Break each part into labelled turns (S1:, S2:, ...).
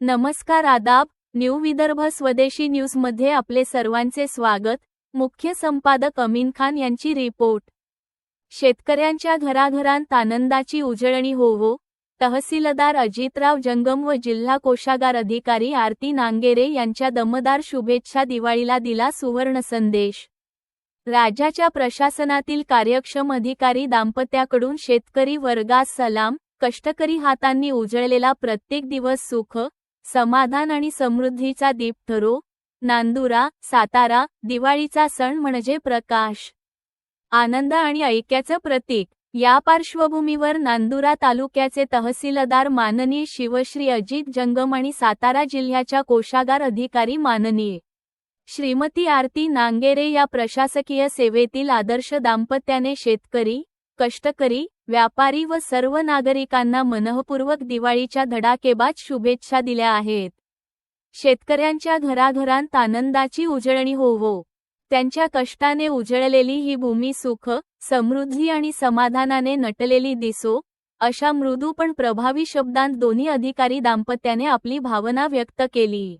S1: नमस्कार आदाब न्यू विदर्भ स्वदेशी न्यूजमध्ये आपले सर्वांचे स्वागत. मुख्य संपादक अमीन खान यांची रिपोर्ट. शेतकऱ्यांच्या घराघरांत आनंदाची उजळणी होवो तहसीलदार अजितराव जंगम व जिल्हा कोषागार अधिकारी आरती नांगेरे यांच्या दमदार शुभेच्छा दिवाळीला दिला सुवर्ण संदेश. राज्याच्या प्रशासनातील कार्यक्षम अधिकारी दाम्पत्याकडून शेतकरी वर्गास सलाम कष्टकरी हातांनी उजळलेला प्रत्येक दिवस सुख समाधान आणि समृद्धीचा दीप ठरो नांदुरा सातारा दिवाळीचा सण म्हणजे प्रकाश. आनंद आणि ऐक्याचं प्रतीक. या पार्श्वभूमीवर नांदुरा तालुक्याचे तहसीलदार माननीय शिवश्री अजित जंगम आणि सातारा जिल्ह्याच्या कोषागार अधिकारी माननीय श्रीमती आरती नांगेरे या प्रशासकीय सेवेतील आदर्श दाम्पत्याने शेतकरी कष्टकरी व्यापारी व सर्व नागरिकांना मनःपूर्वक दिवाळीच्या धडाकेबाज शुभेच्छा दिल्या आहेत. शेतकऱ्यांच्या घराघरांत आनंदाची उजळणी होवो. त्यांच्या कष्टाने उजळलेली ही भूमी सुख समृद्धी आणि समाधानाने नटलेली दिसो अशा मृदू पण प्रभावी शब्दांत दोन्ही अधिकारी दाम्पत्याने आपली भावना व्यक्त केली.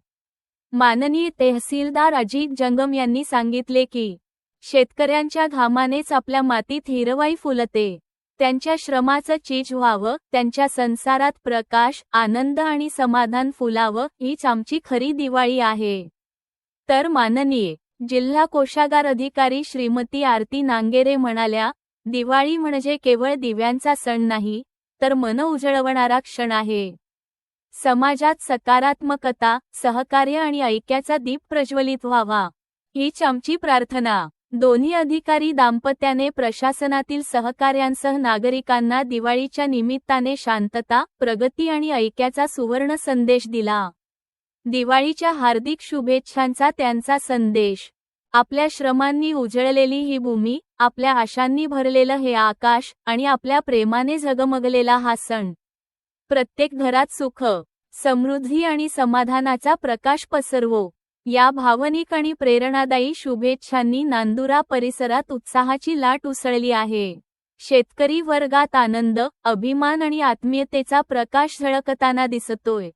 S1: माननीय तहसीलदार अजित जंगम यांनी सांगितले की शेतकऱ्यांच्या घामानेच आपल्या मातीत हिरवाई फुलते. त्यांच्या श्रमाचं चीज व्हावं त्यांच्या संसारात प्रकाश आनंद आणि समाधान फुलावं हीच आमची खरी दिवाळी आहे. तर माननीय जिल्हा कोषागार अधिकारी श्रीमती आरती नांगेरे म्हणाल्या दिवाळी म्हणजे केवळ दिव्यांचा सण नाही तर मन उजळवणारा क्षण आहे. समाजात सकारात्मकता सहकार्य आणि ऐक्याचा दीप प्रज्वलित व्हावा हीच आमची प्रार्थना. दोन्ही अधिकारी दाम्पत्याने प्रशासनातील सहकार्यांसह नागरिकांना दिवाळीच्या निमित्ताने शांतता प्रगती आणि ऐक्याचा सुवर्ण संदेश दिला. दिवाळीच्या हार्दिक शुभेच्छांचा त्यांचा संदेश. आपल्या श्रमांनी उजळलेली ही भूमी आपल्या आशांनी भरलेलं हे आकाश आणि आपल्या प्रेमाने झगमगलेला हा सण. प्रत्येक घरात सुख समृद्धी आणि समाधानाचा प्रकाश पसरवो. या भावनिक आणि प्रेरणादायी शुभेच्छांनी नांदुरा परिसरात उत्साहाची लाट उसळली आहे. शेतकरी वर्गात आनंद अभिमान आणि आत्मीयतेचा प्रकाश झळकताना दिसतोय.